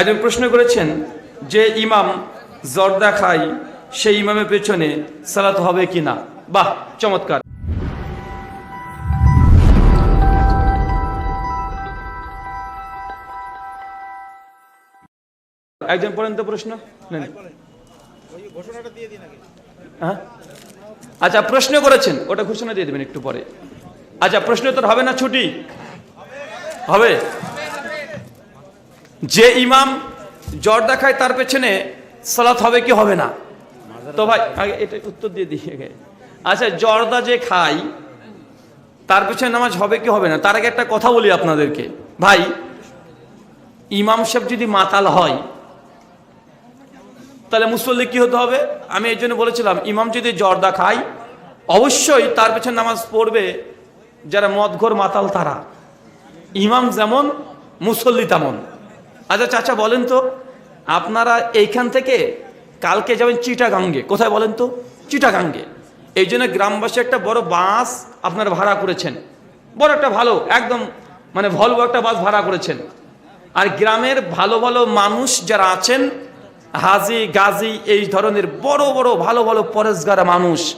একজন প্রশ্ন করেছেন যে ইমাম জর্দা খাই, সেই ইমামের পেছনে সালাত হবে কি না বাহ, চমৎকার। একজন পড়েন তো প্রশ্ন হ্যাঁ? আচ্ছা প্রশ্ন করেছেন, ওটা ঘোষণা দিয়ে দেবেন একটু পরে। আচ্ছা প্রশ্ন উত্তর হবে না ছুটি? হবে। যে ইমাম জর্দা খায়, তার পেছনে সালাত হবে কি হবে না? তো ভাই, আগে এটা উত্তর দিয়ে দিই। আচ্ছা জর্দা যে খাই তার পেছনে নামাজ হবে কি হবে না? তার আগে একটা কথা বলি আপনাদেরকে। ভাই, ইমাম সাহেব যদি মাতাল হয়, তাহলে মুসল্লি কি হতে হবে? আমি এই জন্য বলেছিলাম, ইমাম যদি জর্দা খায়, অবশ্যই তার পেছনে নামাজ পড়বে যারা মদঘর মাতাল তারা। ইমাম যেমন, মুসল্লি তেমন। আচ্ছা চাচা, বলেন তো, আপনারা এইখান থেকে কালকে যাবেন চিটাগাঙ্গে। কোথায় বলেন তো? চিটাগাঙ্গে। এই জন্য গ্রামবাসী একটা বড় বাস আপনারা ভাড়া করেছেন। বড় একটা ভালো, একদম মানে ভলভো একটা বাস ভাড়া করেছেন। আর গ্রামের ভালো ভালো মানুষ যারা আছেন, হাজি, গাজী, এই ধরনের বড় বড়, ভালো ভালো পরেশগারা মানুষ,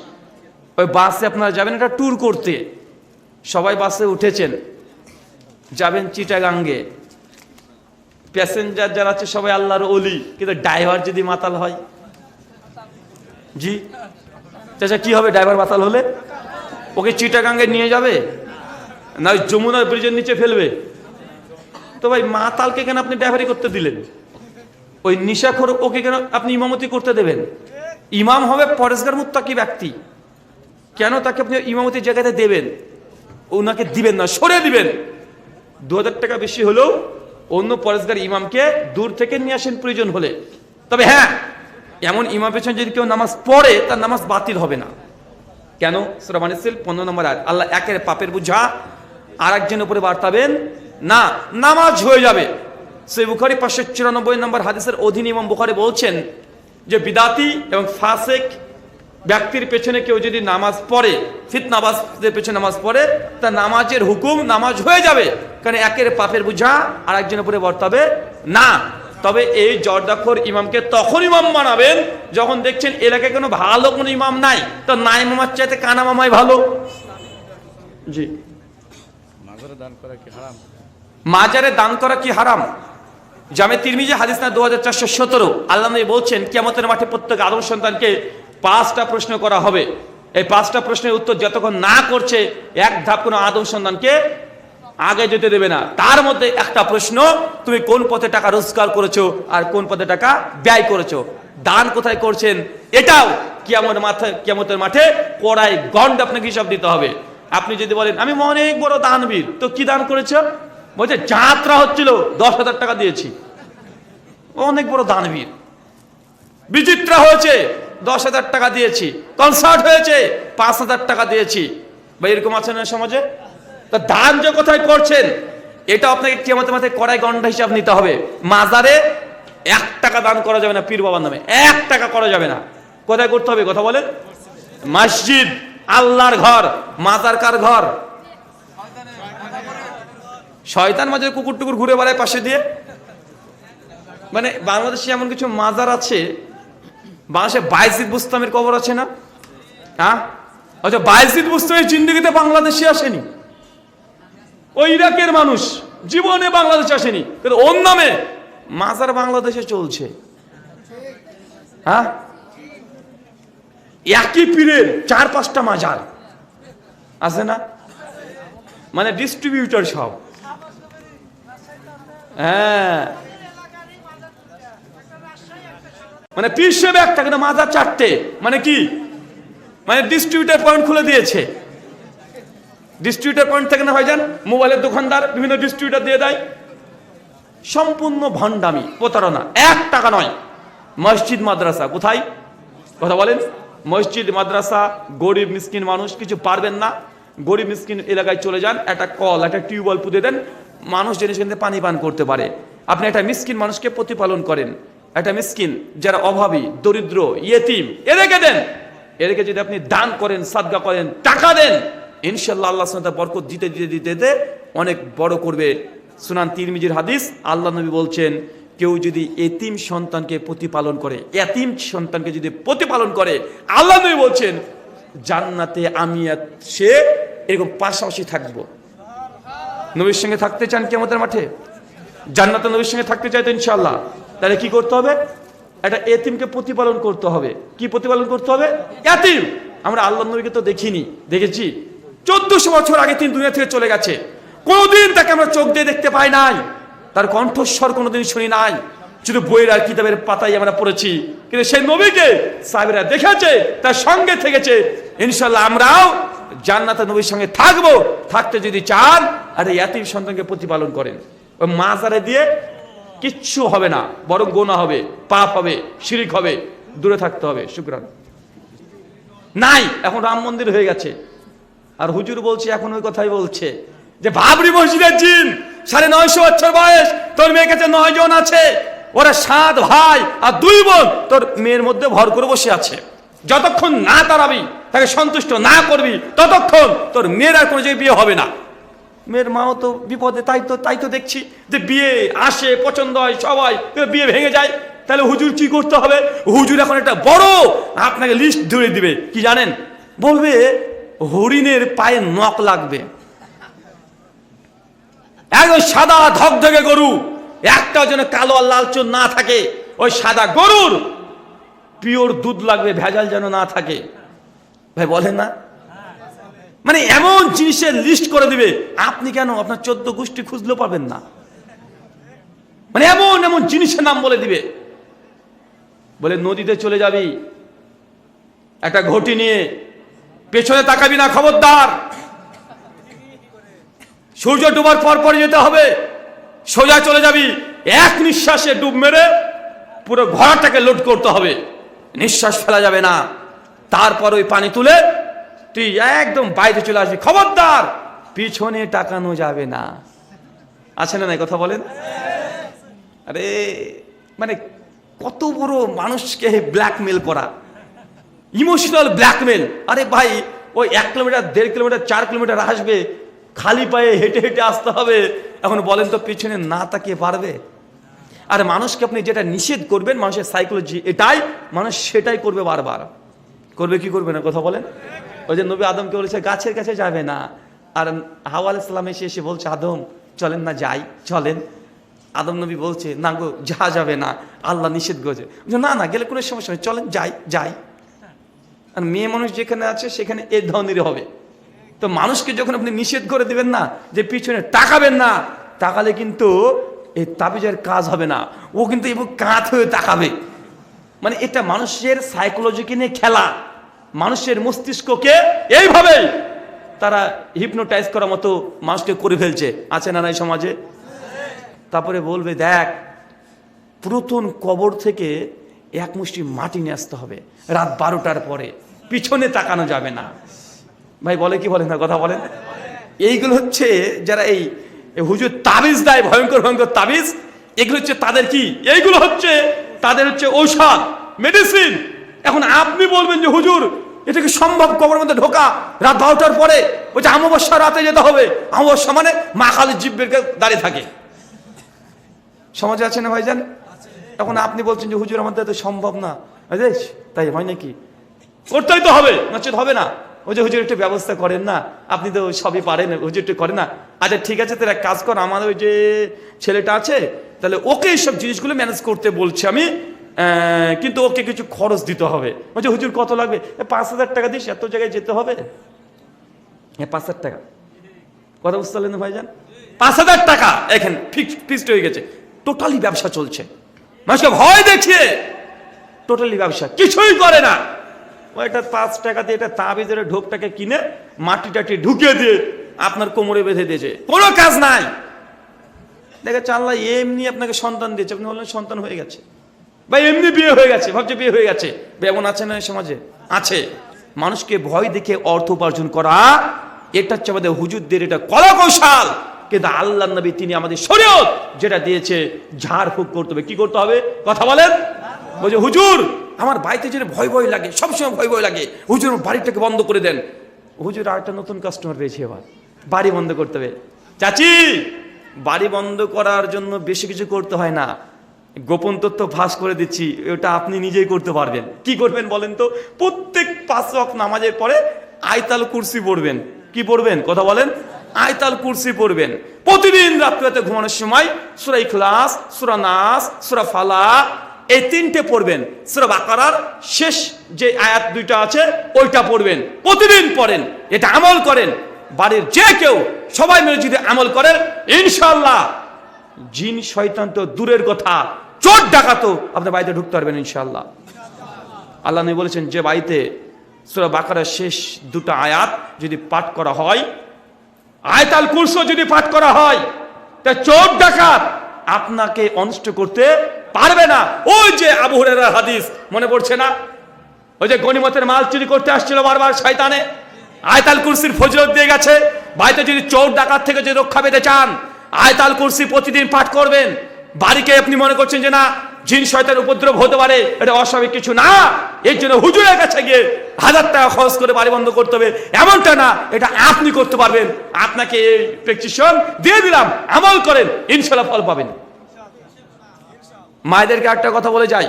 ওই বাসে আপনারা যাবেন একটা ট্যুর করতে। সবাই বাসে উঠেছেন। যাবেন চিটাগাঙ্গে। প্যাসেঞ্জার যারা আছে, সবাই আল্লাহর অলি কিন্তু ড্রাইভার যদি মাতাল হয়? জি? চাচা, কি হবে ড্রাইভার মাতাল হলে? ওকে চিটাগাঙ্গে নিয়ে যাবে? না ওই যমুনার ব্রিজের নিচে ফেলবে? তো ভাই, মাতালকে কেন আপনি ড্রাইভারি করতে দিলেন? ওই নিশাখোর ওকে কেন আপনি ইমামতি করতে দেবেন? ইমাম হবে পরেশগার মুত্তাকি ব্যক্তি। কেন তাকে আপনি ইমামতির জায়গাতে দেবেন? ওনাকে দিবেন না সরে দিবেন। দু হাজার টাকা বেশি হলেও অন্য পরেশগার ইমামকে দূর থেকে নিয়ে আসেন প্রয়োজন হলে। তবে হ্যাঁ এমন ইমাম পেছনে যদি কেউ নামাজ পড়ে, তার নামাজ বাতিল হবে না। কেন? সুরামানিসিল পনেরো নম্বর আয়াত। আল্লাহ একের পাপের বুঝা আর একজনের উপরে বার্তাবেন না, নামাজ হয়ে যাবে। সে বুখারি, পাঁচশো চুরানব্বই নম্বর হাদিসের অধীন ইমাম বুখারি বলছেন যে, বিদাতি এবং ফাসেক ব্যক্তির পেছনে কেউ যদি নামাজ পড়ে ফিত নামাজের পেছনে নামাজ পড়ে তা নামাজের হুকুম নামাজ হয়ে যাবে। কারণ একের পাপের বুঝা আর একজনের উপরে বর্তাবে না। তবে এই জর্দাখোর ইমামকে তখন ইমাম বানাবেন যখন দেখছেন এলাকায় কোনো ভালো কোনো ইমাম নাই। তো নাই মামার চাইতে কানা মামাই ভালো। জি। মাজারে দান করা কি হারাম? মাজারে দান করা কি হারাম? জামে তিরমিজি হাদিস না দু হাজার চারশো সতেরো। আল্লাহ বলছেন কেমতের মাঠে প্রত্যেক আদম সন্তানকে পাঁচটা প্রশ্ন করা হবে। এই পাঁচটা প্রশ্নের উত্তর যতক্ষণ না করছে, এক ধাপ কোনো আদম সন্তানকে আগে যেতে দেবে না। তার মধ্যে একটা প্রশ্ন, তুমি কোন পথে টাকা রোজগার করেছ আর কোন পথে টাকা ব্যয় করেছ? দান কোথায় করছেন? এটাও কিয়ামতের মাথায় কিয়ামতের মাঠে কড়াই গন্ড আপনাকে হিসাব দিতে হবে। আপনি যদি বলেন, আমি অনেক বড় দানবীর, তো কি দান করেছ? বলছে, যাত্রা হচ্ছিল, দশ হাজার টাকা দিয়েছি। অনেক বড় দানবীর। বিচিত্রা হয়েছে। দশ হাজার টাকা দিয়েছি। কনসার্ট হয়েছে, পাঁচ হাজার টাকা দিয়েছি। বা এরকম আছে না সমাজে? তা দান যে কোথায় করছেন, এটা আপনাকে কেমতে মাথায় কড়াই গন্ডা হিসাব নিতে হবে। মাজারে এক টাকা দান করা যাবে না, পীর বাবার নামে। এক টাকা করা যাবে না। কোথায় করতে হবে, কথা বলেন? মসজিদ, আল্লাহর ঘর। মাজার কার ঘর? শয়তান মাঝে কুকুর টুকুর ঘুরে বেড়ায় পাশে দিয়ে। মানে বাংলাদেশে এমন কিছু মাজার আছে বাংলাদেশে বাইজিদ বুস্তামের কবর আছে না? হ্যাঁ আচ্ছা বাইজিদ বুস্তামের জিন্দগিতে বাংলাদেশে আসেনি। ওই ইরাকের মানুষ, জীবনে বাংলাদেশে আসেনি। কিন্তু ওর নামে মাজার বাংলাদেশে চলছে। হ্যাঁ একই পীরের চার পাঁচটা মাজার। আছে না? মানে ডিস্ট্রিবিউটর সব। হ্যাঁ। মানে পীর একটা, কিন্তু মাজার চারটে। মানে কি? মানে ডিস্ট্রিবিউটার পয়েন্ট খুলে দিয়েছে। ডিস্ট্রিবিউটার পয়েন্ট থেকে না হয় যান মোবাইলের দোকানদার, বিভিন্ন ডিস্ট্রিবিউটার দিয়ে দেয়। সম্পূর্ণ ভণ্ডামি, প্রতারণা। এক টাকা নয়। মসজিদ, মাদ্রাসা, কোথায়? কথা বলেন। মসজিদ, মাদ্রাসা, গরিব, মিসকিন মানুষ, কিছু পারবেন না। গরিব, মিসকিন এলাকায় চলে যান, একটা কল, একটা টিউবওয়েল পুঁতে দেন। মানুষ জিনিস কিন্তু পানি পান করতে পারে। আপনি একটা মিসকিন মানুষকে প্রতিপালন করেন। একটা মিসকিন যারা অভাবী, দরিদ্র, ইয়েতিম, এদেরকে দেন। এদেরকে যদি আপনি দান করেন, সাদগা করেন, টাকা দেন ইনশাল্লাহ আল্লাহ সুবহানাহু বরকত দিতে দিতে দিতে দিতে অনেক বড় করবে। সুনান তিরমিজির হাদিস, আল্লাহ নবী বলছেন, কেউ যদি এতিম সন্তানকে প্রতিপালন করে এতিম সন্তানকে যদি প্রতিপালন করে, আল্লাহ নবী বলছেন, জান্নাতে আমি সে এরকম পাশাপাশি থাকব। নবীর সঙ্গে থাকতে চান কেমতের মাঠে? জান্নাতে নবীর সঙ্গে থাকতে চাই তো ইনশাল্লাহ তাহলে কি করতে হবে? একটা এতিমকে প্রতিপালন করতে হবে। কি প্রতিপালন করতে হবে? এতিম! আমরা আল্লাহ নবীকে তো দেখিনি। দেখেছি? চোদ্দশো বছর আগে তিনি দুনিয়া থেকে চলে গেছে। কোনোদিন তাকে আমরা চোখ দিয়ে দেখতে পাই নাই। তার কণ্ঠস্বর কোনোদিন শুনি নাই। শুধু বইয়ের আর কিতাবের পাতাই আমরা পড়েছি। কিন্তু সেই নবীকে সাহেবেরা দেখেছে, তার সঙ্গে থেকেছে। ইনশাল্লাহ আমরাও জান্নাতে নবীর সঙ্গে থাকব। থাকতে যদি চান, আর এতিম সন্তানকে প্রতিপালন করেন। ওই মাজারে দিয়ে কিচ্ছু হবে না, বরং গোনা হবে, পাপ হবে, শিরিক হবে, দূরে থাকতে হবে শুক্রান নাই, এখন রাম মন্দির হয়ে গেছে। আর হুজুর বলছে, এখন ওই কথাই বলছে, যে বাবরি মসজিদের জিন, সাড়ে নয়শো বছর বয়স, তোর মেয়ের কাছে নয় জন আছে, ওরা সাত ভাই আর দুই বোন, তোর মেয়ের মধ্যে ভর করে বসে আছে। যতক্ষণ না তাড়াবি তাকে সন্তুষ্ট না করবি, ততক্ষণ তোর মেয়ের আর কোনো জায়গায় বিয়ে হবে না। মেয়ের মাও তো বিপদে, তাই তো তাই তো দেখছি যে বিয়ে আসে, পছন্দ হয়, সবাই বিয়ে ভেঙে যায়। তাহলে হুজুর কি করতে হবে? হুজুর এখন একটা বড় আপনাকে লিস্ট ধরে দিবে, কি জানেন? বলবে, হরিণের পায়ে নখ লাগবে। একদম সাদা ধকধকে গরু একটা যেন কালো আর লাল চুন না থাকে, ওই সাদা গরুর পিওর দুধ লাগবে, ভেজাল যেন না থাকে। ভাই বলেন না মানে এমন জিনিসের লিস্ট করে দিবে, আপনি কেন আপনার চোদ্দ গোষ্ঠী খুঁজলেও পাবেন না। মানে এমন এমন জিনিসের নাম বলে দিবে। বলে, নদীতে চলে যাবি, একটা ঘটি নিয়ে পেছনে তাকাবি না, খবরদার। সূর্য ডুবার পর পরে যেতে হবে, সোজা চলে যাবি, এক নিঃশ্বাসে ডুব মেরে পুরো ঘোড়াটাকে লোড করতে হবে। নিঃশ্বাস ফেলা যাবে না। তারপর ওই পানি তুলে তুই একদম বাইরে চলে আসবি। খবরদার! পিছনে টাকানো যাবে না। আছে না কথা বলেন? আরে মানে কত বড় মানুষকে ব্ল্যাকমেল করা। ইমোশনাল ব্ল্যাকমেল আরে ভাই, ওই এক কিলোমিটার, দেড় কিলোমিটার, চার কিলোমিটার আসবে, খালি পায়ে হেঁটে হেঁটে আসতে হবে। এখন বলেন তো পিছনে না তাকিয়ে পারবে? আর মানুষকে আপনি যেটা নিষেধ করবেন, মানুষের সাইকোলজি এটাই, মানুষ সেটাই করবে বারবার। করবে কি করবে না, কথা বলেন? ওই যে নবী আদমকে বলেছে, গাছের কাছে যাবে না। আর হাওয়া ইসলাম এসে এসে বলছে, আদম, চলেন না যাই, চলেন। আদম নবী বলছে, না গো যা যাবে না, আল্লাহ নিষেধ করেছে। না না, গেলে কোনো সমস্যা নেই, চলেন, যাই যাই। আর মেয়ে মানুষ যেখানে আছে, সেখানে এ ধরনেরই হবে। তো মানুষকে যখন আপনি নিষেধ করে দেবেন না, যে পিছনে তাকাবেন না, তাকালে কিন্তু এই তাবিজের কাজ হবে না। ও কিন্তু এবং কাঁত হয়ে তাকাবে। মানে এটা মানুষের সাইকোলজিকে নিয়ে খেলা। মানুষের মস্তিষ্ককে এইভাবেই তারা হিপনোটাইজ করার মতো মানুষকে করে ফেলছে। আছে না নাই সমাজে? তারপরে বলবে, দেখ পুরাতন কবর থেকে এক মুষ্টি মাটি নিয়ে আসতে হবে। রাত বারোটার পরে। পিছনে তাকানো যাবে না। ভাই, বলে কি বলেন না, কথা বলেন। এইগুলো হচ্ছে যারা এই এই হুজুর তাবিজ দেয়, ভয়ঙ্কর ভয়ঙ্কর তাবিজ, এগুলো হচ্ছে তাদের কি? এইগুলো হচ্ছে তাদের হচ্ছে ঔষধ মেডিসিন এখন আপনি বলবেন যে, হুজুর এটা কি সম্ভব কবর মধ্যে ঢোকা? রাত বারোটার পরে ওই যে অমাবস্যা রাতে যেতে হবে। অমাবস্যা মানে মা খালি জিব্বের দাঁড়িয়ে থাকে। সমাজে আছে না ভাইজান? এখন আপনি বলছেন যে, হুজুর, আমাদের তো সম্ভব না। তাই হয় নাকি? করতেই তো হবে, নচেত হবে না। ওই যে হুজুর একটু ব্যবস্থা করেন না, আপনি তো সবই পারেন, হুজুর একটু করেন না। আচ্ছা ঠিক আছে এক কাজ কর আমার ওই যে ছেলেটা আছে, তাহলে ওকে এইসব জিনিসগুলো ম্যানেজ করতে বলছি আমি। কিন্তু ওকে কিছু খরচ দিতে হবে। বলছে, হুজুর, কত লাগবে? পাঁচ হাজার টাকা দিস, এত জায়গায় যেতে হবে? হ্যাঁ পাঁচ হাজার টাকা। কথা বুঝতে পারলেন ভাইজান? পাঁচ হাজার টাকা! এখানে ফিক্সড ফিক্সড হয়ে গেছে। টোটালি ব্যবসা চলছে। মানুষকে ভয় দেখিয়ে। টোটালি ব্যবসা, কিছুই করে না। ওইটা পাঁচ টাকা দিয়ে এটা তাবিজের ঢোকটাকে কিনে মাটি টাটি ঢুকিয়ে দিয়ে আপনার কোমরে বেঁধে দিয়েছে। কোনো কাজ নাই। দেখে চাল্লা এমনি আপনাকে সন্তান দিয়েছে। আপনি বললেন, সন্তান হয়ে গেছে। বা এমনি বিয়ে হয়ে গেছে, ভাবছে বিয়ে হয়ে গেছে। এমন আছে না সমাজে? আছে। মানুষকে ভয় দেখে অর্থ উপার্জন করা এটা হচ্ছে আমাদের হুজুরদের এটা কলা কৌশল কিন্তু আল্লাহ নবী, তিনি আমাদের শরীয়ত, যেটা দিয়েছে, ঝাড় ফুক করতে হবে। কি করতে হবে? কথা বলেন। বলছে, হুজুর, আমার বাড়িতে যেটা ভয় ভয় লাগে, সবসময় ভয় ভয় লাগে। হুজুর, বাড়িটাকে বন্ধ করে দেন। হুজুর আর একটা নতুন কাস্টমার পেয়েছি এবার। বাড়ি বন্ধ করতে হবে। চাচি, বাড়ি বন্ধ করার জন্য বেশি কিছু করতে হয় না। গোপন তথ্য ফাঁস করে দিচ্ছি, ওটা আপনি নিজেই করতে পারবেন। কি করবেন বলেন তো? প্রত্যেক পাঁচ নামাজের পরে আয়তাল কুরসি পড়বেন। কি পড়বেন? কথা বলেন। আয়তাল কুরসি পড়বেন। প্রতিদিন রাত্রিতে ঘুমানোর সময় সুরা ইখলাস, সুরা নাস, সুরা ফালা, এই তিনটে পড়বেন। সুরা বাকারার শেষ যে আয়াত দুইটা আছে, ওইটা পড়বেন। প্রতিদিন পড়েন, এটা আমল করেন। বাড়ির যে কেউ, সবাই মিলে যদি আমল করেন ইনশাল্লাহ জিন শয়তান তো দূরের কথা। চোর ডাকাতো আপনার বাড়িতে ঢুকতে পারবেন ইনশাল্লাহ আল্লাহ নবী বলেছেন, যে বাড়িতে সুরা বাকারার শেষ দুটো আয়াত যদি পাঠ করা হয়, আয়তাল কুরসো যদি পাঠ করা হয়, তা চোর ডাকাত আপনাকে অনিষ্ট করতে পারবে না। ওই যে আবু হাদিস মনে পড়ছে না? ওই যে গনিমতের মাল চুরি করতে আসছিল বারবার শয়তানে। আয়তাল কুরসির ফজলত দিয়ে গেছে। বাড়িতে যদি চোর ডাকাত থেকে যদি রক্ষা পেতে চান, আয়তাল কুরসি প্রতিদিন পাঠ করবেন। বাড়িকে আপনি মনে করছেন যে না, জিন শয়তান উপদ্রব হতে পারে, এটা অস্বাভাবিক কিছু না। এর জন্য হুজুরের কাছে গিয়ে হাজার টাকা খরচ করে বাড়ি বন্ধ করতে হবে। এমনটা না, এটা আপনি করতে পারবেন। আপনাকে এই প্রেসক্রিপশন দিয়ে দিলাম। আমল করেন ইনশাল্লাহ ফল পাবেন। মায়েদেরকে একটা কথা বলে যাই।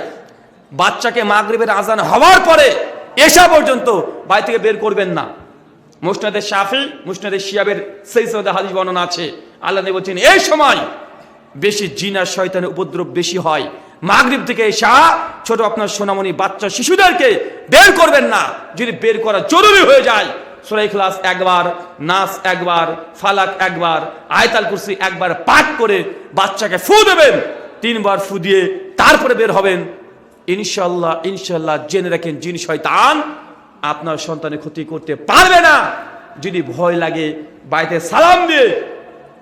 বাচ্চাকে মাগরিবের আজান হওয়ার পরে এসা পর্যন্ত বাড়ি থেকে বের করবেন না। মুসনাদের শাফি, মুসনাদের শিয়াবের সেই সদা হাদিস বর্ণনা আছে। আল্লাহ বলছেন, এই সময় বেশি জিনার শয়তানের উপদ্রব বেশি হয়। মাগরিব থেকে এসা ছোট আপনার সোনামণি বাচ্চা শিশুদেরকে বের করবেন না। যদি বের করা জরুরি হয়ে যায় সুরাই ক্লাস একবার, নাস একবার, ফালাক একবার, আয়তাল কুরসি একবার পাঠ করে বাচ্চাকে ফু দেবেন, তিনবার ফু দিয়ে তারপরে বের হবেন। ইনশাল্লাহ ইনশাল্লাহ জেনে রাখেন জিন শয়তান আপনার সন্তানের ক্ষতি করতে পারবে না। যদি ভয় লাগে, বাড়িতে সালাম দিয়ে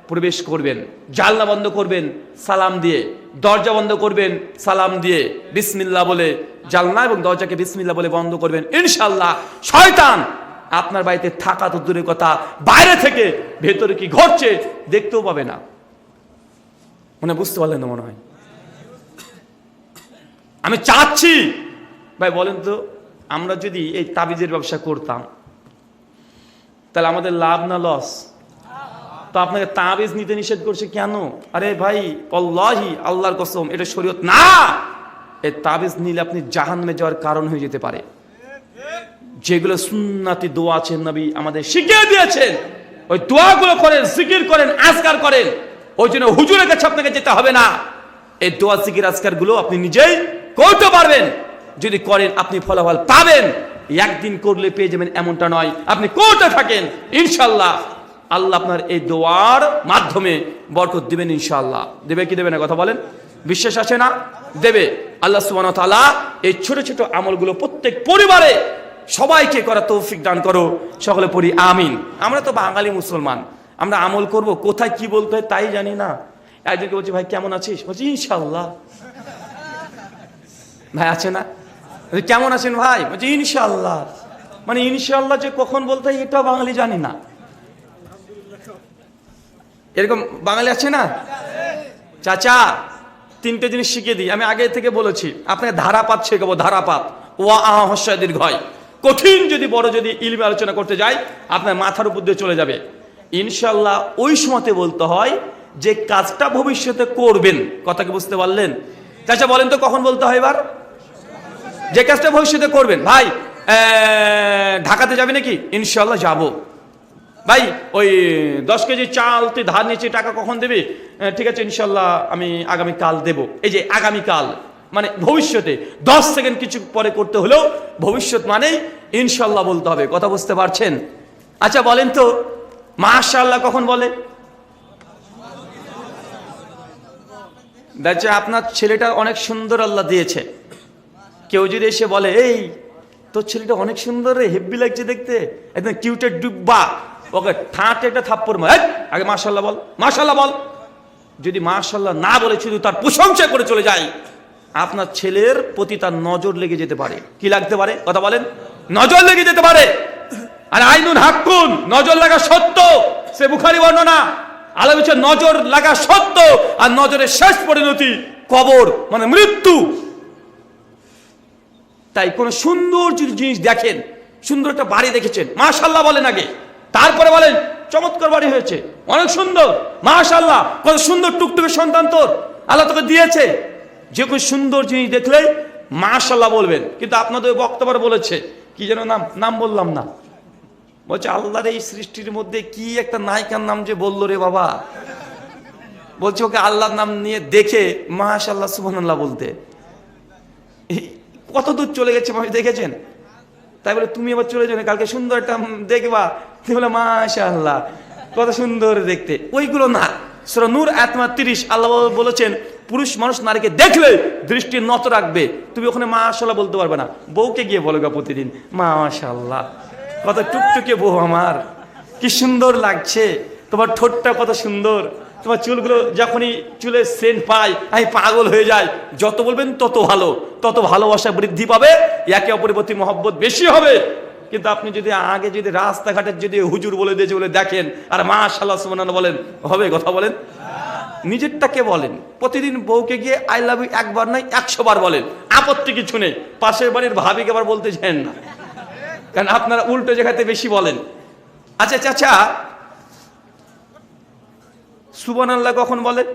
প্রবেশ করবেন, জানলা বন্ধ করবেন, সালাম দিয়ে, দরজা বন্ধ করবেন, সালাম দিয়ে বিসমিল্লা বলে জানলা এবং দরজাকে বিসমিল্লা বলে বন্ধ করবেন। ইনশাল্লাহ শয়তান, আপনার বাড়িতে থাকা তো দূরের কথা, বাইরে থেকে ভেতরে কি ঘটছে দেখতেও পাবে না। মনে বুঝতে পারলেন না মনে হয়? আমি চাচ্ছি, ভাই বলেন তো, আমরা যদি এই তাবিজের ব্যবসা করতাম, তাহলে আমাদের লাভ না লস? তো আপনাকে তাবিজ নিতে নিষেধ করছে কেন? আরে ভাই, অল্লাহি, আল্লাহর কসম, এটা শরীয়ত না! এই তাবিজ নিলে আপনি জাহান্নামে যাওয়ার কারণ হয়ে যেতে পারে। যেগুলো সুন্নাতি দোয়া আছেন নবী, আমাদের শিখিয়ে দিয়েছেন। ওই দোয়াগুলো করেন, জিকির করেন আজকার করেন। ওই জন্য হুজুরের কাছে আপনাকে যেতে হবে না। এই দোয়া, জিকির আজকারগুলো আপনি নিজেই করতে পারবেন। যদি করেন, আপনি ফলাফল পাবেন। একদিন করলে পেয়ে যাবেন এমনটা নয়। আপনি করতে থাকেন ইনশাল্লাহ আল্লাহ আপনার এই দোয়ার মাধ্যমে বরকত দিবেন ইনশাল্লাহ দেবে কি দেবে না কথা বলেন? বিশ্বাস আছে না? দেবে। আল্লাহ সুবহানাহু ওয়া তাআলা এই ছোট ছোট আমলগুলো প্রত্যেক পরিবারে সবাইকে করা তৌফিক দান করো, সকলে পড়ি আমিন। আমরা তো বাঙালি মুসলমান। আমরা আমল করব, কোথায় কি বলতে হয় তাই জানি না। একজনকে বলছি, ভাই, কেমন আছিস? বলছি ইনশাল্লাহ ভাই, আছে না? কেমন আছেন ভাই? বলছি ইনশাল্লাহ মানে ইনশাল্লাহ যে কখন বলতে হয় এটাও বাঙালি জানি না। এরকম বাঙালি আছে না? চাচা, তিনটে জিনিস শিখিয়ে দিই। আমি আগে থেকে বলেছি, আপনাকে ধারাপাত শেখাবো, ধারাপাত। ওয়া আহ দীর্ঘয় কঠিন যদি, বড় যদি ইলমে আলোচনা করতে যাই, আপনার মাথার উপর দিয়ে চলে যাবে। ইনশাল্লাহ ওই সময়তে বলতে হয় যে, কাজটা ভবিষ্যতে করবেন। কথা কি বুঝতে পারলেন? চাচা, বলেন তো কখন বলতে হয় এবার? যে কাজটা ভবিষ্যতে করবেন। ভাই ঢাকাতে যাবে নাকি? ইনশাল্লাহ যাব। ভাই, ওই দশ কেজি চাল, তুই ধার নিয়েছি টাকা কখন দেবে? ঠিক আছে, ইনশাল্লাহ আমি আগামী কাল দেব। এই যে আগামী কাল মানে ভবিষ্যতে, দশ সেকেন্ড কিছু পরে করতে হলেও ভবিষ্যৎ মানেই ইনশাল্লাহ বলতে হবে, কথা বুঝতে পারছেন? আচ্ছা বলেন তো মাশাল্লাহ কখন বলে? দেখছে, আপনার ছেলেটা অনেক সুন্দর আল্লাহ দিয়েছে। কেউ যদি এসে বলে, এই, তোর ছেলেটা অনেক সুন্দর রে, হেব্বি লাগছে দেখতে। একদম কিউটের ডুব্বা। ওকে ঠাঁটে একটা থাপ্পড় মার। আগে মাশাল্লাহ বল মাশাল্লাহ বল। যদি মাশাল্লাহ না বলে শুধু তার প্রশংসা করে চলে যায়, আপনার ছেলের প্রতি তার নজর লেগে যেতে পারে। কি লাগতে পারে? কথা বলেন। নজর লেগে যেতে পারে। আর আইনুন হাক্কুন নজর লাগা সত্য। সে বুখারি বর্ণনা। আল্লাহ বলছে নজর লাগা সত্য আর নজরের শেষ পরিণতি কবর মানে মৃত্যু। তাই কোন সুন্দর যদি জিনিস দেখেন, সুন্দর একটা বাড়ি দেখেছেন মাশাল্লাহ বলেন আগে। তারপরে বলেন, চমৎকার বাড়ি হয়েছে, অনেক সুন্দর মাশাল্লাহ কত সুন্দর টুকটুকে সন্তান তোর, আল্লাহ তোকে দিয়েছে। যে কোনো সুন্দর জিনিস দেখলেই মাশাল্লাহ বলবেন, কিন্তু আপনাদের বক্তব্য বলেছে, কি যেন নাম নাম বললাম না। বলছে, আল্লাহর এই সৃষ্টির মধ্যে কি একটা নায়িকার নাম যে বলল রে বাবা? বলছে, ওকে আল্লাহর নাম নিয়ে দেখে মাশাল্লাহ সুবহানাল্লাহ বলতে। কত দূর চলে গেছে মানুষ দেখেছেন? তাই বলে, তুমি এবার চলে যাবে কালকে সুন্দর একটা দেখবা। তুমি বলে মাশাল্লাহ কত সুন্দর দেখতে। ওইগুলো না। সুরা নূর আত্মা তিরিশ, আল্লাহ বলেছেন, পুরুষ মানুষ নারীকে দেখলে দৃষ্টি নত রাখবে। তুমি ওখানে মাশাল্লাহ বলতে পারবে না। বউকে গিয়ে বলো গা প্রতিদিন মাশাল্লাহ কত টুকটুকে বউ আমার। কি সুন্দর লাগছে। তোমার ঠোঁটটা কত সুন্দর। তোমার চুলগুলো যখনই চুলের সেন্ট পাই আমি পাগল হয়ে যাই। যত বলবেন তত ভালো। তত ভালোবাসা বৃদ্ধি পাবে। একে অপরের প্রতি মহব্বত বেশি হবে। কিন্তু আপনি যদি আগে যদি রাস্তাঘাটের যদি হুজুর বলে দিয়েছে বলে দেখেন, আর মা সাল্লাহ সুমান বলেন, হবে কথা বলেন? নিজেরটাকে বলেন। প্রতিদিন বউকে গিয়ে আই লাভ ইউ একবার নয়, একশো বার বলেন। আপত্তি কিছু নেই। পাশের বাড়ির ভাবিকে আবার বলতে চান না। কারণ আপনারা উল্টো জায়গাতে বেশি বলেন। আচ্ছা চাচা সুবান আল্লাহ কখন বলেন?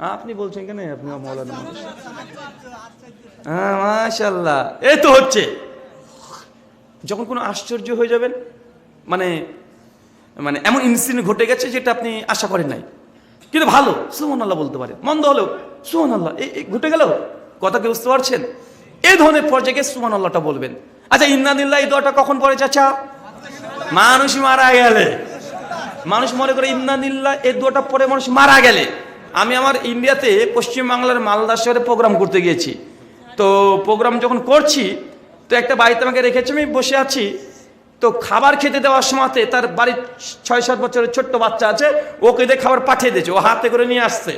আপনি বলছেন কেন? আপনি মৌলানা মানুষ হ্যাঁ মাশাল্লাহ এই তো হচ্ছে। যখন কোনো আশ্চর্য হয়ে যাবেন মানে মানে এমন ইনসিডেন্ট ঘটে গেছে যেটা আপনি আশা করেন নাই। কিন্তু ভালো সুমন আল্লাহ বলতে পারে মন্দ হলো সুমন আল্লাহ এই ঘটে গেল? কথা কি বুঝতে পারছেন? এই ধরনের পর্যায়ে সুমন আল্লাহটা বলবেন। আচ্ছা ইন্নাদিল্লাহ এই দোয়াটা কখন পড়ে চাচা? মানুষ মারা গেলে। মানুষ মনে করে ইন্নাদিল্লাহ এই দোয়াটা পরে মানুষ মারা গেলে। আমি আমার ইন্ডিয়াতে পশ্চিমবাংলার মালদা শহরে প্রোগ্রাম করতে গিয়েছি। তো প্রোগ্রাম যখন করছি, তো একটা বাড়িতে আমাকে রেখেছে, আমি বসে আছি। তো খাবার খেতে দেওয়ার সময়তে তার বাড়ির ছয় সাত বছরের ছোট্ট বাচ্চা আছে, ওকে দিয়ে খাবার পাঠিয়ে দিয়েছে, ও হাতে করে নিয়ে আসছে।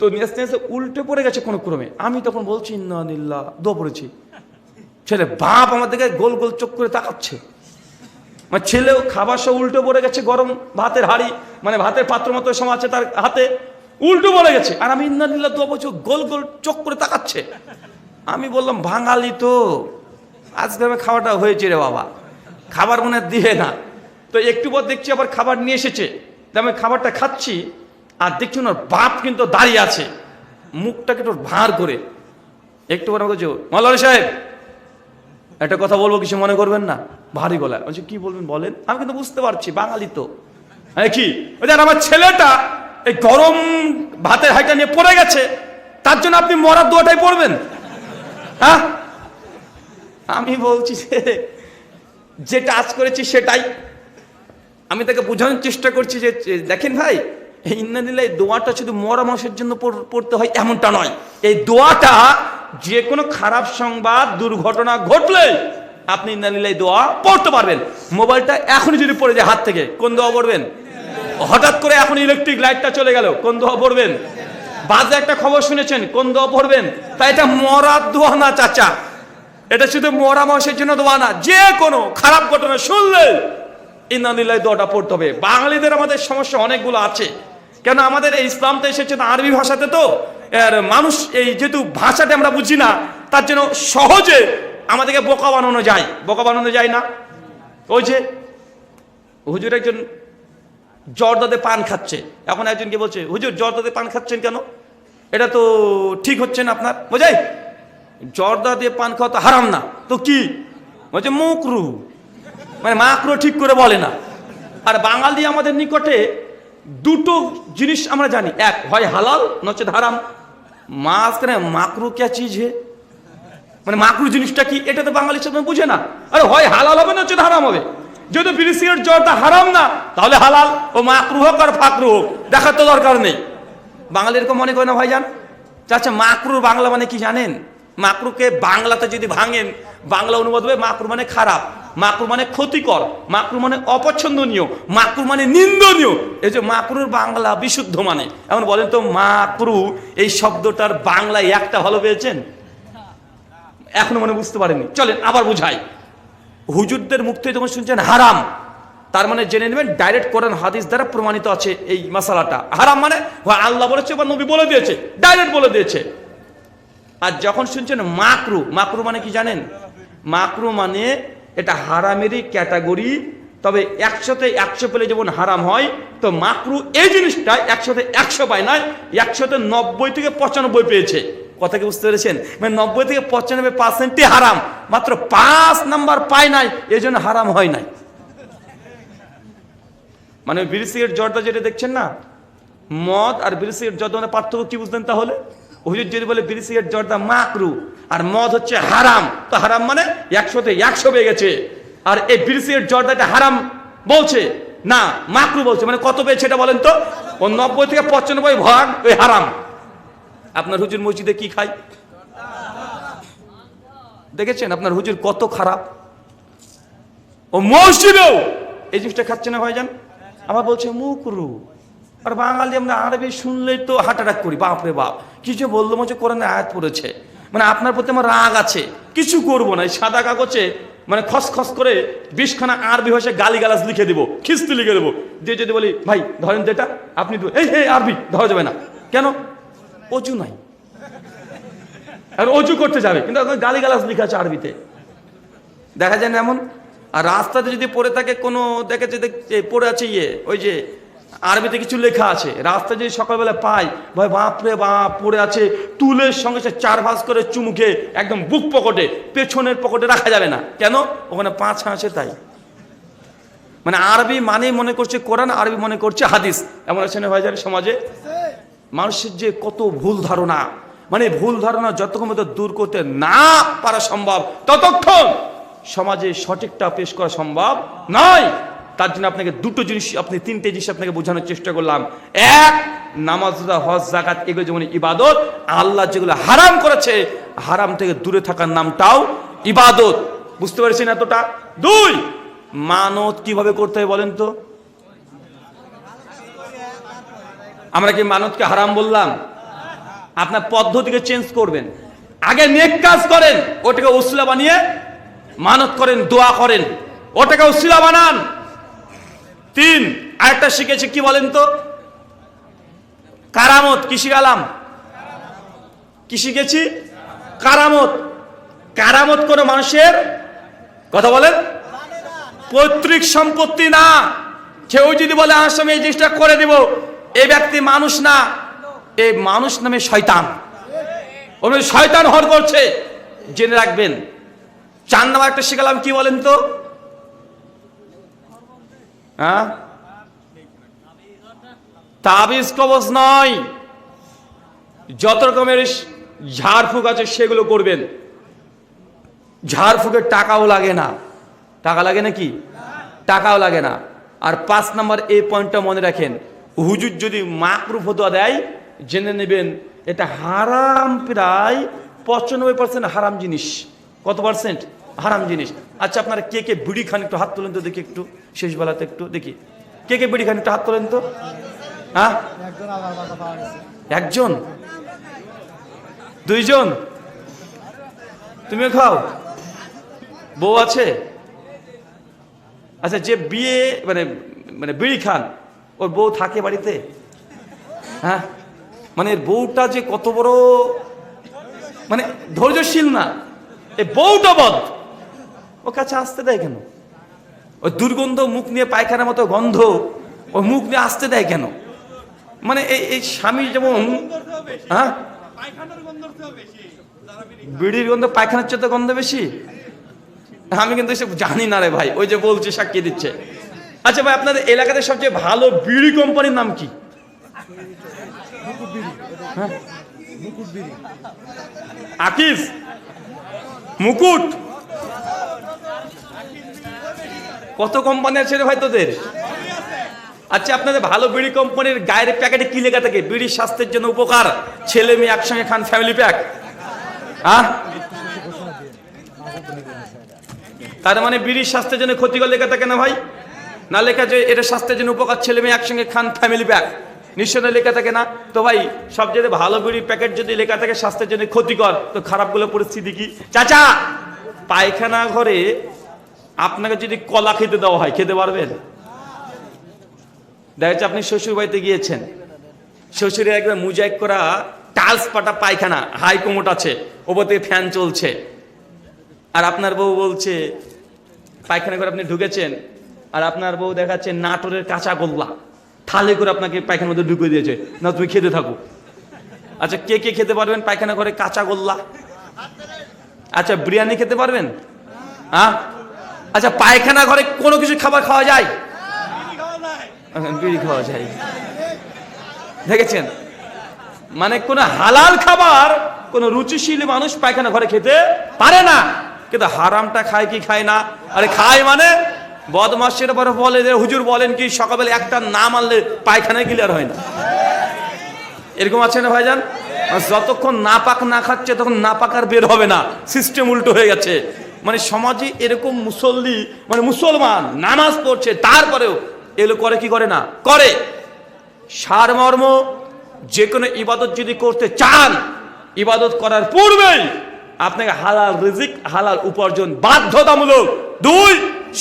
তো নিয়ে আসতে আসতে উল্টে পড়ে গেছে কোনো ক্রমে। আমি তখন বলছি ইন্নাদিল্লাহ দো পড়েছি। ছেলে বাপ আমার দিকে গোল গোল চোখ করে তাকাচ্ছে। মানে ছেলেও খাবার সব উল্টো পড়ে গেছে, গরম ভাতের হাড়ি মানে ভাতের পাত্র মতো সময় আছে তার হাতে। উল্টো পড়ে গেছে, আর আমি ইন্দানিল্লা দু বছর গোল গোল চোখ করে তাকাচ্ছে। আমি বললাম, বাঙালি তো, আজকে আমি খাওয়াটা হয়েছে রে বাবা, খাবার মনে দিয়ে না। তো একটু পর দেখছি আবার খাবার নিয়ে এসেছে আমি খাবারটা খাচ্ছি, আর দেখছি ওনার বাপ কিন্তু দাঁড়িয়ে আছে, মুখটাকে একটু ভাঁড় করে। একটু পর আমাকে মল্লারি সাহেব, একটা কথা বলব, কিছু মনে করবেন না? ভারী গলা বলছি, কি বলবেন বলেন? আমি কিন্তু বুঝতে পারছি, বাঙালি তো। কি? আমার ছেলেটা এই গরম ভাতের হাইটা নিয়ে পড়ে গেছে। তার জন্য আপনি মরার দোয়াটাই পড়বেন। হ্যাঁ? আমি বলছি যে যেটা আজ করেছি সেটাই। আমি তাকে বোঝানোর চেষ্টা করছি যে দেখেন ভাই, এই এই দোয়াটা শুধু মরা মানুষের জন্য পড়তে হয় এমনটা নয়। এই দোয়াটা যে কোনো খারাপ সংবাদ, দুর্ঘটনা ঘটলে আপনি ইন্নাদিল্লা দোয়া পড়তে পারবেন। মোবাইলটা এখনই যদি পড়ে যায় হাত থেকে, কোন দোয়া পড়বেন? হঠাৎ করে এখন ইলেকট্রিক লাইটটা চলে গেল। কোন দোয়া পড়বেন? বাজে একটা খবর শুনেছেন, কোন দোয়া পড়বেন? তাই এটা মরার দোয়া না, চাচা। এটা শুধু মরা মানুষের জন্য দোয়া না, যে কোনো খারাপ ঘটনা শুনলে ইন্নাদিল্লাহ দোয়াটা পড়তে হবে। বাঙালিদের আমাদের সমস্যা অনেকগুলো আছে। কেন আমাদের এই ইসলামটা এসেছে তো আরবি ভাষাতে তো? আর মানুষ এই যেহেতু ভাষাটা আমরা বুঝি না, তার জন্য সহজে আমাদেরকে বোকা বানানো যায়। বোকা বানানো যায় না। ওই যে হুজুর একজন জর্দাতে পান খাচ্ছে। এখন একজনকে বলছে, হুজুর জর্দাতে পান খাচ্ছেন কেন? এটা তো ঠিক হচ্ছে না আপনার। বোঝাই জর্দা দিয়ে পান খাওয়া তো হারাম না। তো কি? বলছে, মুকরু। মানে মাকরু ঠিক করে বলে না। আর বাঙালি আমাদের নিকটে দুটো জিনিস আমরা জানি। এক, হয় হালাল, নচেত হারাম। মাঝখানে মাকরু কে চিজ হে? মানে মাকরু জিনিসটা কি? এটা তো বাঙালি সাথে বুঝে না। আরে, হয় হালাল হবে না নচেত হারাম হবে। যদি সিগারেট জর্দা হারাম না, তাহলে হালাল ও মাকরু হোক আর ফাকরু হোক। দেখার তো দরকার নেই। বাঙালি এরকম মনে করে না ভাইজান? আচ্ছা মাকরুর বাংলা মানে কি জানেন? মাকরুকে বাংলাতে যদি ভাঙেন, বাংলা অনুবাদ হবে মাকরু মানে খারাপ মাকরু মানে ক্ষতিকর মাকরু মানে অপছন্দনীয় মাকরু মানে নিন্দনীয়। এই যে মাকরুর বাংলা বিশুদ্ধ মানে এমন বলেন তো মাকরু এই শব্দটার বাংলায় একটা ভালো পেয়েছেন? এখনও মনে বুঝতে পারেনি চলেন, আবার বুঝাই। হুজুরদের মুখ থেকে যখন শুনছেন হারাম, তার মানে জেনে নেবেন ডাইরেক্ট কোরআন, হাদিস দ্বারা প্রমাণিত আছে এই মশালাটা হারাম মানে হয়, আল্লাহ বলেছে বা নবী বলে দিয়েছে ডাইরেক্ট বলে দিয়েছে। আর যখন শুনছেন মাকরু মাকরু মানে কি জানেন? মাকরু মানে এটা হারামেরই ক্যাটাগরি, তবে একশোতে একশো পেলে যেমন হারাম হয়, তো মাকরু এই জিনিসটা একশোতে একশো পায় নয় একশোতে নব্বই থেকে পঁচানব্বই পেয়েছে। কথা কি বুঝতে পেরেছেন? মানে নব্বই থেকে পঁচানব্বই পার্সেন্টই হারাম। মাত্র পাঁচ নাম্বার পায় নাই এই জন্য হারাম হয় নাই। মানে বিড়ি সিগারেট জর্দা যেটা দেখছেন না? মদ আর বিড়ি সিগারেট জর্দা মানে পার্থক্য কি বুঝতেন তাহলে? হুজুর যদি বলে বিড়ি সিগারেট জর্দা মাকরু আর মদ হচ্ছে হারাম, তো হারাম মানে একশোতে একশো পেয়ে গেছে। আর এই বিড়ি সিগারেট জর্দাটা হারাম বলছে? না, মাকরু বলছে। মানে কত পেয়েছে এটা বলেন তো? ও নব্বই থেকে পঁচানব্বই ভাগ ওই হারাম। আপনার হুজুর মসজিদে কি খায়? দেখেছেন আপনার হুজুর কত খারাপ? ও মসজিদেও এই জিনিসটা খাচ্ছে না ভাইজান? আবার বলছে মুকরু আর বাঙালি আমরা আরবি শুনলেই তো হার্ট অ্যাটাক করি বাপরে বাপ। কিছু বলল মনে কোরআনে আয়াত পড়েছে। মানে আপনার প্রতি আমার রাগ আছে, কিছু করব না। সাদা কাগজে মানে খস খস করে বিশখানা আরবি ভাষায় গালি গালাজ লিখে দেবো, খিস্তি লিখে দেবো। দিয়ে যদি বলি, ভাই, ধরেন এটা আপনি এই হে আরবি, ধরা যাবে না। কেন? অজু নাই। আর অজু করতে যাবে, কিন্তু ওখানে গালি গালাজ লিখা আছে আরবিতে। দেখা যায় না এমন? আর রাস্তাতে যদি পড়ে থাকে কোনো দেখেছে দেখছে পড়ে আছে ইয়ে ওই যে, আরবিতে কিছু লেখা আছে। রাস্তা যদি সকালবেলা পাই, ভাই বাপরে বাপ, পড়ে আছে তুলের সঙ্গে সে চার ভাঁজ করে চুমুকে একদম বুক পকেটে, পেছনের পকেটে রাখা যাবে না। কেন? ওখানে পাঁচ আছে তাই। মানে আরবি মানে মনে করছে কোরআন, আরবি মনে করছে হাদিস। এমন আছে না ভাইজান, সমাজে? মানুষের যে কত ভুল ধারণা মানে ভুল ধারণা যতক্ষণ পর্যন্ত দূর করতে না পারা সম্ভব, ততক্ষণ সমাজে সঠিকটা পেশ করা সম্ভব নয়। তার জন্য আপনাকে দুটো জিনিস, আপনি তিনটে জিনিস আপনাকে বোঝানোর চেষ্টা করলাম। এক নামাজ হজ জাকাত এগুলো যেমন ইবাদত, আল্লাহ যেগুলো হারাম করেছে, হারাম থেকে দূরে থাকার নামটাও ইবাদত। বুঝতে পারছেন এতটা? দুই, মানত কীভাবে করতে হয় বলেন তো? আমরা কি মানতকে হারাম বললাম? আপনার পদ্ধতিকে চেঞ্জ করবেন। আগে নেক কাজ করেন, ওটাকে উসিলা বানিয়ে মানত করেন, দোয়া করেন। ওটাকে উসিলা বানান। তিন, আরেকটা শিখেছি, কি বলেন তো? কারামত, কি শিখালাম? কি শিখেছি? কারামত। কারামত কোনো মানুষের, কথা বলেন? পৈতৃক সম্পত্তি না। কেউ যদি বলে, আমার সঙ্গে এই জিনিসটা করে দিব। এই ব্যক্তি মানুষ না এই মানুষ নামে শয়তান। শয়তান হর করছে। জেনে রাখবেন, চার নাম্বার একটা শিখালাম, কি বলেন তো? হ্যাঁ? তাবিজ কবজ নয়। যত রকমের ঝাড়ফুঁক আছে, সেগুলো করবেন। ঝাড়ফুঁকের টাকাও লাগে না। টাকা লাগে নাকি? টাকাও লাগে না। আর পাঁচ নাম্বার, এই পয়েন্টটা মনে রাখেন হুজুর যদি মাকরু ফতোয়া দেয়, জেনে নেবেন এটা হারাম প্রায় পঁচানব্বই পার্সেন্ট হারাম জিনিস। কত পার্সেন্ট হারাম জিনিস। আচ্ছা আপনারা কে কে বিড়ি খান একটু হাত তোলেন তো দেখি একটু, শেষ বেলাতে একটু দেখি। কে কে বিড়ি খান একটু হাত তোলেন তো? হ্যাঁ? একজন? দুইজন? তুমিও খাও। বউ আছে? আচ্ছা যে বিয়ে মানে মানে বিড়ি খান ওর বউ থাকে বাড়িতে? হ্যাঁ? মানে বউটা যে কত বড় মানে ধৈর্যশীল না, এ বউটা বদ। ও কাছে আসতে দেয় কেন? ওই দুর্গন্ধ মুখ নিয়ে পায়খানার মতো গন্ধ ও মুখ নিয়ে আসতে দেয় কেন? মানে এই এই স্বামী যেমন হ্যাঁ? বিড়ির গন্ধ, পায়খানার চেয়ে তো গন্ধ বেশি। আমি কিন্তু জানি না রে ভাই, ওই যে বলছে সাক্ষী দিচ্ছে। আচ্ছা ভাই আপনাদের এলাকাতে সবচেয়ে ভালো বিড়ি কোম্পানির নাম কি? আকিস। মুকুট। কত কোম্পানি আছে রে ভাই তোদের? আচ্ছা আপনাদের ভালো বিড়ি কোম্পানির গায়ের প্যাকেটে কি লেখা থাকে? বিড়ির স্বাস্থ্যের জন্য উপকার ছেলে মেয়ে একসঙ্গে খান ফ্যামিলি প্যাক হ্যাঁ তার মানে বিড়ির স্বাস্থ্যের জন্য ক্ষতিকর লেখা থাকে না ভাই? না লেখা যে এটা স্বাস্থ্যের জন্য উপকার, ছেলে মেয়ে একসঙ্গে খান ফ্যামিলি প্যাক নিশ্চয় লেখা থাকে না? তো ভাই সবচেয়ে ভালো বিড়ির প্যাকেট যদি লেখা থাকে, স্বাস্থ্যের জন্য ক্ষতিকর। তো খারাপগুলো পরিস্থিতি কি? চাচা, পায়খানা ঘরে আপনাকে যদি কলা খেতে দেওয়া হয়, খেতে পারবেন? দেখা যাচ্ছে আপনি শ্বশুর বাড়িতে গিয়েছেন। শ্বশুরের একবার মুজাইক করা টালস পাটা পায়খানা হাই কোমোট আছে, ওপর থেকে ফ্যান চলছে। আর আপনার বউ বলছে, পায়খানা করে আপনি ঢুকেছেন আর আপনার বউ দেখাচ্ছে নাটোরের কাঁচা গোল্লা। থালে করে আপনাকে পায়খানার মধ্যে ঢুকিয়ে দিয়েছে। না, তুমি খেতে থাকো। আচ্ছা কে কে খেতে পারবেন পায়খানা করে কাঁচা গোল্লা। আচ্ছা বিরিয়ানি খেতে পারবেন? হ্যাঁ? আচ্ছা পায়খানা ঘরে কোনো কিছু খাবার খাওয়া যায়? বিড়ি খাওয়া যায়। দেখেছেন? মানে কোন হালাল খাবার, কোন রুচিশীল মানুষ পায়খানা ঘরে খেতে পারে না। কিন্তু হারামটা খায় কি খায় না? আরে খায় মানে বদমাসের পরে বলে যে, হুজুর বলেন কি, সকালবেলা একটা না মারলে পায়খানায় ক্লিয়ার হয় না। এরকম আছে না ভাইজান? যতক্ষণ না পাক না খাচ্ছে, তখন না পাক আর বের হবে না। সিস্টেম উল্টো হয়ে গেছে। মানে সমাজে এরকম মুসল্লি মানে মুসলমান নামাজ পড়ছে, তারপরেও এগুলো করে কি করে না? করে। সারমর্ম যে কোনো ইবাদত যদি করতে চান, ইবাদত করার পূর্বেই আপনাকে হালাল রিজিক, হালাল উপার্জন বাধ্যতামূলক। দুই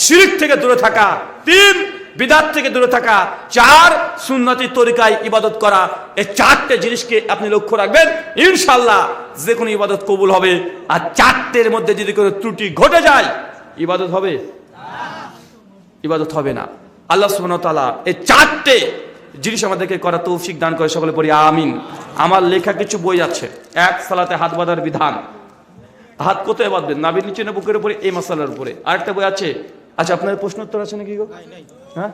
শিরিক থেকে দূরে থাকা, তিন বিদাত থেকে দূরে থাকা, চার সুন্নতি তরিকায় ইবাদত করা, এই চারটে জিনিসকে আপনি লক্ষ্য রাখবেন ইনশাল্লাহ যে কোনো ইবাদত কবুল হবে। আর চারটের মধ্যে যদি কোনো ত্রুটি ঘটে যায়, ইবাদত হবে? ইবাদত হবে না। আল্লাহ ওয়া এই চারটে জিনিস আমাদেরকে করা তৌফিক দান করে, সকলে পড়ি, আমিন। আমার লেখা কিছু বই আছে, এক সালাতে হাত বাঁধার বিধান। হাত কোথায় বাঁধবেন? নাবির নিচে না বুকের উপরে? এই মশালার উপরে। আরেকটা বই আছে আচ্ছা আপনার প্রশ্ন উত্তর আছে নাকি গো? হ্যাঁ?